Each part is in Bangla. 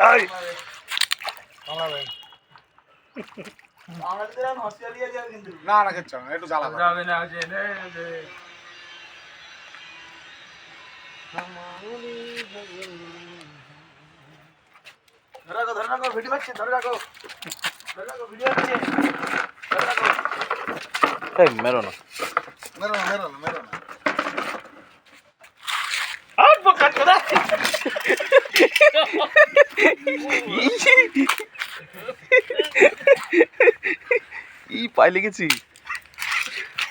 এই। না না কিচ্ছু না একটু জ্বালা। যাবে না যে ধরে রাখো ধরে রাখো ভিডিও হচ্ছে ধরে রাখো। ধরে রাখো ভিডিও হচ্ছে ধরে রাখো। এই মেরো না। মেরো না মেরো না মেরো না আর বোকা চোদা ই পায়ে লেগেছি।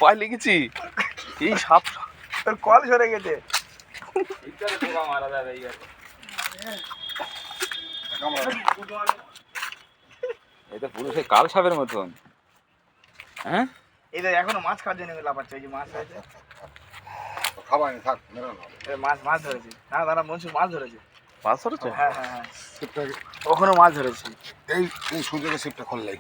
পায়ে লেগেছি। এই সাপ তোর কল সরে গেছে। এটা পুরো সেই কাল সাপের মতন। হ্যাঁ? এই দেখ এখনও মাছ খাওয়ার জন্য লাফাচ্ছে এই যে মাছ আছে খাবাই না থাক মেরো না এই মাছ মাছ ধরেছে। না দাদা মনসুর মাছ ধরেছে। মাছ ধরেছে? হ্যাঁ হ্যাঁ হ্যাঁ। ওখানে মাছ ধরেছে। এই এই সুযোগে সিপটা খুললাই।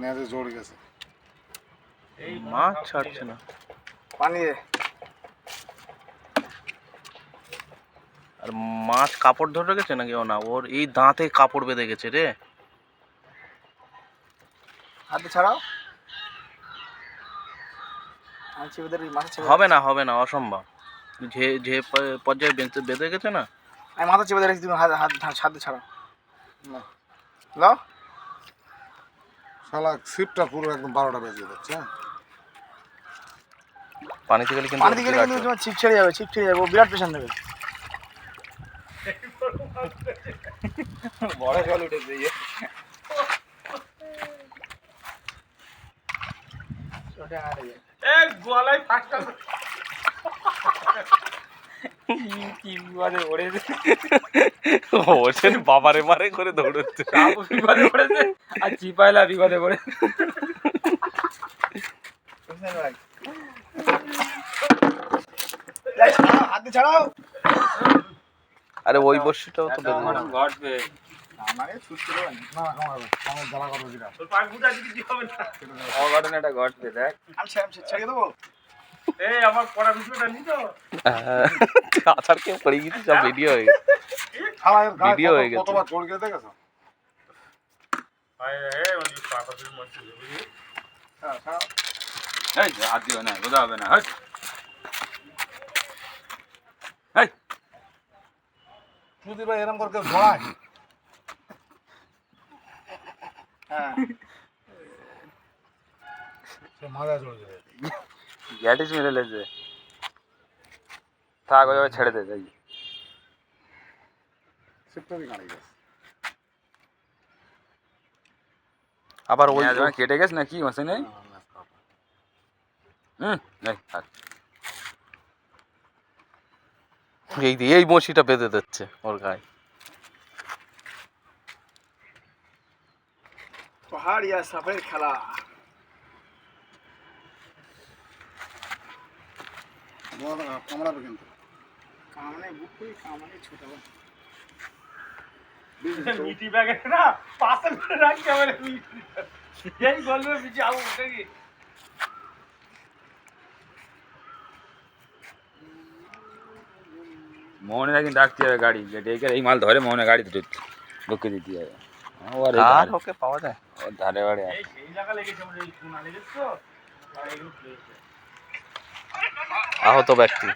নেজে জোর গেছে। মাছ ছাড়ছে না। পানি আর মাছ কাপড় ধরে গেছে নাকি ও না? ওর এই দাঁতে কাপড় বেঁধে গেছে রে। হাতে ছাড়াও? হবে না হবে না অসম্ভব। যে যে পর্যায়ে বেঁচে বেঁধে গেছে না? আমি মাথা চেপে ধরেছি তুমি হাত হাত হাত না। লাও। শালা সিপটা পুরো একদম বারোটা বেজে যাচ্ছে হ্যাঁ? পানিতে গেলে কিন্তু পানি দিকে বিরাট কিন্তু তোমার ছিপ ছেড়ে যাবে ছিপ ছেড়ে যাবে বিরাট পেশেন্ট দেবে বড় জল উঠেছে ইয়ে। ওটা যায় গলায় কি বিপদে পড়েছে ও বাবারে মারে করে দৌড়চ্ছে। সাপ বিপদে পড়েছে আর চিপাইলা বিপদে ভাই ছাড়াও, হাতে ছাড়াও। আরে ওই বর্ষিটাও তো ঘটবে। আমাকে সুস্থ দেবে না না না কামড়াবে আমার অঘটনাটা ঘটবে দেখ। হ্যাঁ, খেয়ে পড়ে গেছি সব ভিডিও হয়ে গেছে। শালা এর গায়ে ভিডিও হয়ে গেছে। কতবার জোর গেছে দেখেছ? ছাড়াও, ছাড়াও। এই হাত দিও না বোঝা হবে না এই সুধীর ভাই এরম করে কেউ ধরায় হ্যাঁ সে মাজা জোর যাবে গ্যাটিস মেরে লেছে। থাক ওইভাবে ছেড়ে দে যাই। আবার ওই ওই কেটে গেছে না কি মাসে নেই? হুম এই থাক। এই দিয়ে এই বড়শিটা বেঁধে দিচ্ছে ওর গায়ে। পাহাড় ইয়া সাপের খেলা। কামড়াবে কিন্তু। কামনে বুক করে কামনে ছোটাবো মিটি ব্যাগে না পাশে করে রাখতে হবে এই বলবে বিচি আবু উঠে গিয়ে। মোহনে কিন্তু ডাকতে হবে গাড়ি। ডেকে এই মাল ধরে মোহনে গাড়িতে ঢুকতে ঢুকে দিতে হবে। ও আর এই আর ওকে পাওয়া যায়? ওর ধারে বাড়ে এই জায়গা লেগেছে আমাদের এই লেগেছে তো? আহত ব্যক্তি।